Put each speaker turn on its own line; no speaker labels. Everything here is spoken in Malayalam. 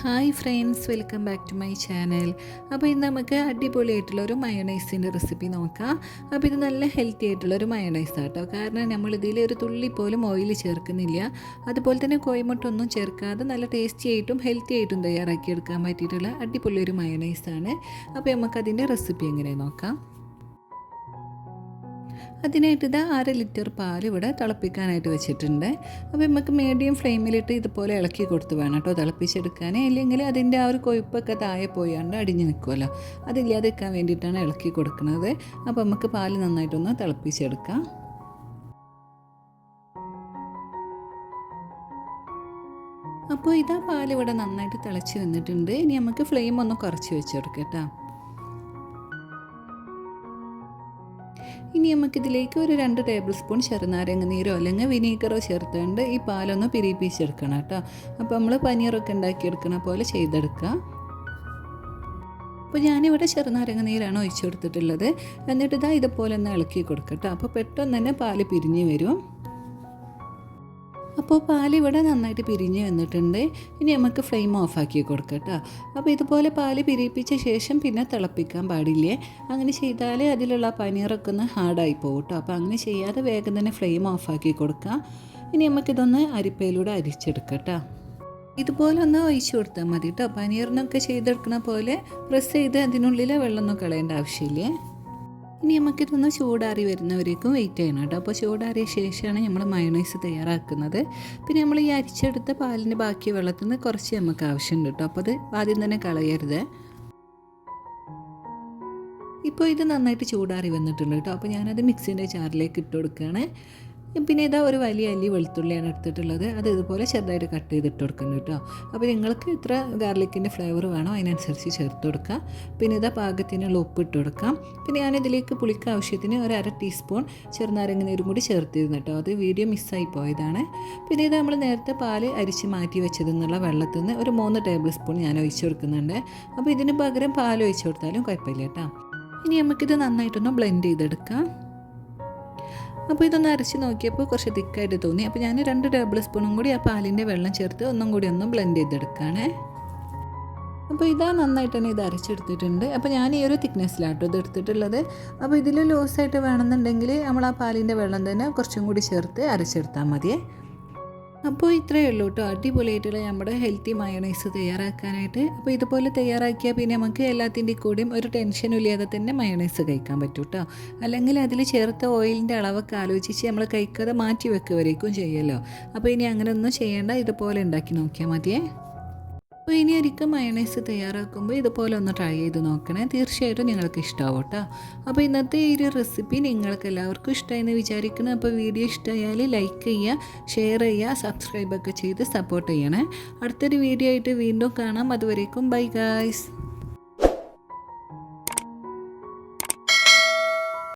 Hi friends welcome back to my channel. അപ്പോൾ ഇന്ന് നമുക്ക് അടിപൊളിയായിട്ടുള്ള ഒരു മയണൈസിന്റെ റെസിപ്പി നോക്കാം. അപ്പോൾ ഇത് നല്ല ഹെൽത്തി ആയിട്ടുള്ള ഒരു മയണൈസ് ആട്ടോ കാരണം നമ്മൾ ഇതിൽ ഒരു തുള്ളി പോലും ഓയിൽ ചേർക്കുന്നില്ല. അതുപോലെ തന്നെ കോയമുട്ടൊന്നും ചേർക്കാതെ നല്ല ടേസ്റ്റി ആയിട്ടും ഹെൽത്തി ആയിട്ടും തയ്യാറാക്കി എടുക്കാൻ പറ്റിയിട്ടുള്ള അടിപൊളി ഒരു മയണൈസാണ്. അപ്പോൾ നമുക്കതിന്റെ റെസിപ്പി എങ്ങനെ നോക്കാം. അതിനായിട്ട് ഇത് അര ലിറ്റർ പാൽ ഇവിടെ തിളപ്പിക്കാനായിട്ട് വെച്ചിട്ടുണ്ട്. അപ്പോൾ നമുക്ക് മീഡിയം ഫ്ലെയിമിലിട്ട് ഇതുപോലെ ഇളക്കി കൊടുത്ത് വേണം കേട്ടോ തിളപ്പിച്ചെടുക്കാൻ ഇല്ലെങ്കിൽ അതിന്റെ ആ ഒരു കൊഴുപ്പൊക്കെ താഴെ പോയാണ്ട് അടിഞ്ഞ് നിൽക്കുമല്ലോ. അതില്ലാതിരിക്കാൻ വേണ്ടിയിട്ടാണ് ഇളക്കി കൊടുക്കുന്നത്. അപ്പോൾ നമുക്ക് പാൽ നന്നായിട്ടൊന്ന് തിളപ്പിച്ചെടുക്കാം. അപ്പോൾ ഇതാ പാൽ ഇവിടെ നന്നായിട്ട് തിളച്ച് വന്നിട്ടുണ്ട്. ഇനി നമുക്ക് ഫ്ലെയിം ഒന്ന് കുറച്ച് വെച്ചെടുക്കാം കേട്ടോ. ഇനി നമുക്കിതിലേക്ക് ഒരു രണ്ട് ടേബിൾ സ്പൂൺ ചെറുനാരങ്ങ നീരോ അല്ലെങ്കിൽ വിനീഗറോ ചേർത്തുകൊണ്ട് ഈ പാലൊന്ന് പിരിപ്പിച്ചെടുക്കണം കേട്ടോ. അപ്പോൾ നമ്മൾ പനീറൊക്കെ ഉണ്ടാക്കിയെടുക്കണ പോലെ ചെയ്തെടുക്കുക അപ്പോൾ ഞാനിവിടെ ചെറുനാരങ്ങ നീരാണ് ഒഴിച്ചു കൊടുത്തിട്ടുള്ളത്. എന്നിട്ട് ഇതാ ഇതുപോലെ ഒന്ന് ഇളക്കി കൊടുക്കട്ടോ. അപ്പോൾ പെട്ടെന്ന് തന്നെ പാൽ പിരിഞ്ഞ് വരും. അപ്പോൾ പാലിവിടെ നന്നായിട്ട് പിരിഞ്ഞ് വന്നിട്ടുണ്ട്. ഇനി നമുക്ക് ഫ്ലെയിം ഓഫാക്കി കൊടുക്കട്ടോ. അപ്പോൾ ഇതുപോലെ പാൽ പിരിപ്പിച്ച ശേഷം പിന്നെ തിളപ്പിക്കാൻ പാടില്ലേ? അങ്ങനെ ചെയ്താലേ അതിലുള്ള പനീറൊക്കെ ഒന്ന് ഹാർഡായി പോകും കേട്ടോ അപ്പോൾ അങ്ങനെ ചെയ്യാതെ വേഗം തന്നെ ഫ്ലെയിം ഓഫാക്കി കൊടുക്കാം. ഇനി നമുക്കിതൊന്ന് അരിപ്പയിലൂടെ അരിച്ചെടുക്കട്ടോ. ഇതുപോലെ ഒന്ന് ഒഴിച്ചു കൊടുത്താൽ മതി കേട്ടോ. പനീറിനൊക്കെ ചെയ്തെടുക്കുന്ന പോലെ പ്രസ് ചെയ്ത് അതിനുള്ളിലെ വെള്ളമൊന്നും കളയേണ്ട ആവശ്യമില്ലേ? ഇനി നമുക്കിതൊന്ന് ചൂടാറി വരുന്നവരേക്കും വെയിറ്റ് ചെയ്യണം കേട്ടോ. അപ്പോൾ ചൂടാറിയ ശേഷമാണ് നമ്മൾ മയണൈസ് തയ്യാറാക്കുന്നത്. പിന്നെ നമ്മൾ ഈ അരിച്ചെടുത്ത പാലിന്റെ ബാക്കി വെള്ളത്തിൽ നിന്ന് കുറച്ച് നമുക്ക് ആവശ്യമുണ്ട് കേട്ടോ. അപ്പോൾ അത് ആദ്യം തന്നെ കളയരുത്. ഇപ്പോൾ ഇത് നന്നായിട്ട് ചൂടാറി വന്നിട്ടുണ്ട് കേട്ടോ. അപ്പോൾ ഞാനത് മിക്സിന്റെ ചാറിലേക്ക് ഇട്ട് കൊടുക്കുകയാണ്. പിന്നെ ഇതാ ഒരു വലിയ അല്ലി വെളുത്തുള്ളിയാണ് എടുത്തിട്ടുള്ളത്. അത് ഇതുപോലെ ചെറുതായിട്ട് കട്ട് ചെയ്തിട്ട് കൊടുക്കുന്നു കേട്ടോ. അപ്പോൾ നിങ്ങൾക്ക് ഇത്ര ഗാർലിക്കിന്റെ ഫ്ലേവർ വേണോ അതിനനുസരിച്ച് ചേർത്ത് കൊടുക്കുക പിന്നെ ഇതാ പാകത്തിനുള്ള ഉപ്പ് ഇട്ട് കൊടുക്കാം. പിന്നെ ഞാനിതിലേക്ക് പുളിക്ക ആവശ്യത്തിന് ഒരു അര ടീസ്പൂൺ ചെറുനാരങ്ങ നീരും കൂടി ചേർത്തിരുന്നു കേട്ടോ. അത് വീഡിയോ മിസ്സായി പോയതാണ്. പിന്നെ ഇത് നമ്മൾ നേരത്തെ പാൽ അരിച്ച് മാറ്റി വെച്ചതെന്നുള്ള വെള്ളത്തിൽ നിന്ന് ഒരു മൂന്ന് ടേബിൾ സ്പൂൺ ഞാൻ ഒഴിച്ചു കൊടുക്കുന്നുണ്ട്. അപ്പോൾ ഇതിന് പകരം പാൽ ഒഴിച്ചു കൊടുത്താലും കുഴപ്പമില്ല കേട്ടോ. ഇനി നമുക്കിത് നന്നായിട്ടൊന്ന് ബ്ലെൻഡ് ചെയ്തെടുക്കാം. അപ്പോൾ ഇതൊന്ന് അരച്ച് നോക്കിയപ്പോൾ കുറച്ച് തിക്കായിട്ട് തോന്നി. അപ്പോൾ ഞാൻ രണ്ട് ടേബിൾ സ്പൂണും കൂടി ആ പാലിന്റെ വെള്ളം ചേർത്ത് ഒന്നും കൂടി ഒന്ന് ബ്ലെൻഡ് ചെയ്തെടുക്കുകയാണേ. അപ്പോൾ ഇതാ നന്നായിട്ട് തന്നെ ഇത് അരച്ചെടുത്തിട്ടുണ്ട്. അപ്പോൾ ഞാൻ ഈ ഒരു തിക്നെസ്സിലാട്ടോ ഇത് എടുത്തിട്ടുള്ളത്. അപ്പോൾ ഇതിൽ ലൂസായിട്ട് വേണമെന്നുണ്ടെങ്കിൽ നമ്മൾ ആ പാലിന്റെ വെള്ളം തന്നെ കുറച്ചും കൂടി ചേർത്ത് അരച്ചെടുത്താൽ മതിയേ. അപ്പോൾ ഇത്രയേ ഉള്ളൂ കേട്ടോ. അടിപൊളിയായിട്ടുള്ള നമ്മുടെ ഹെൽത്തി മയണൈസ് തയ്യാറാക്കാനായിട്ട്. അപ്പോൾ ഇതുപോലെ തയ്യാറാക്കിയാൽ പിന്നെ നമുക്ക് എല്ലാത്തിന്റെയും കൂടിയും ഒരു ടെൻഷനും ഇല്ലാതെ തന്നെ മയണൈസ് കഴിക്കാൻ പറ്റും കേട്ടോ. അല്ലെങ്കിൽ അതിൽ ചേർത്ത ഓയിലിന്റെ അളവൊക്കെ ആലോചിച്ച് നമ്മൾ കഴിക്കാതെ മാറ്റി വെക്കുവരേക്കും ചെയ്യല്ലോ അപ്പോൾ ഇനി അങ്ങനെ ഒന്നും ചെയ്യേണ്ട. ഇതുപോലെ ഉണ്ടാക്കി നോക്കിയാൽ മതിയേ. അപ്പോൾ ഇനി ഒരിക്കൽ മയണൈസ് തയ്യാറാക്കുമ്പോൾ ഇതുപോലെ ഒന്ന് ട്രൈ ചെയ്ത് നോക്കണേ. തീർച്ചയായിട്ടും നിങ്ങൾക്ക് ഇഷ്ടമാവും കേട്ടോ അപ്പോൾ ഇന്നത്തെ ഈ ഒരു റെസിപ്പി നിങ്ങൾക്ക് എല്ലാവർക്കും ഇഷ്ടമായെന്ന് വിചാരിക്കണം അപ്പോൾ വീഡിയോ ഇഷ്ടമായാൽ ലൈക്ക് ചെയ്യുക ഷെയർ ചെയ്യുക സബ്സ്ക്രൈബൊക്കെ ചെയ്ത് സപ്പോർട്ട് ചെയ്യണേ. അടുത്തൊരു വീഡിയോ ആയിട്ട് വീണ്ടും കാണാം. അതുവരേക്കും ബൈ ഗായ്സ്